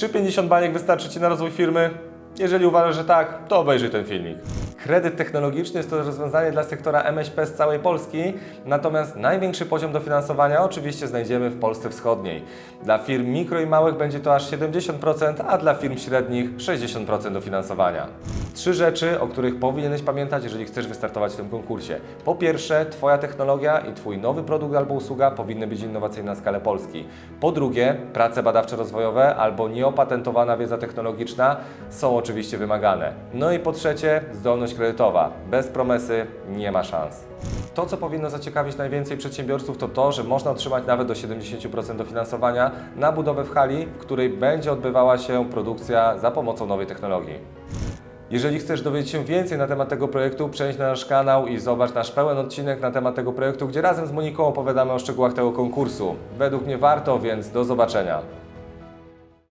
Czy 50 baniek wystarczy Ci na rozwój firmy? Jeżeli uważasz, że tak, to obejrzyj ten filmik. Kredyt technologiczny jest to rozwiązanie dla sektora MŚP z całej Polski, natomiast największy poziom dofinansowania oczywiście znajdziemy w Polsce Wschodniej. Dla firm mikro i małych będzie to aż 70%, a dla firm średnich 60% dofinansowania. Trzy rzeczy, o których powinieneś pamiętać, jeżeli chcesz wystartować w tym konkursie. Po pierwsze, Twoja technologia i Twój nowy produkt albo usługa powinny być innowacyjne na skalę Polski. Po drugie, prace badawczo-rozwojowe albo nieopatentowana wiedza technologiczna są oczywiście wymagane. No i po trzecie, zdolność kredytowa. Bez promesy nie ma szans. To, co powinno zaciekawić najwięcej przedsiębiorców, to to, że można otrzymać nawet do 70% dofinansowania na budowę w hali, w której będzie odbywała się produkcja za pomocą nowej technologii. Jeżeli chcesz dowiedzieć się więcej na temat tego projektu, przejdź na nasz kanał i zobacz nasz pełen odcinek na temat tego projektu, gdzie razem z Moniką opowiadamy o szczegółach tego konkursu. Według mnie warto, więc do zobaczenia.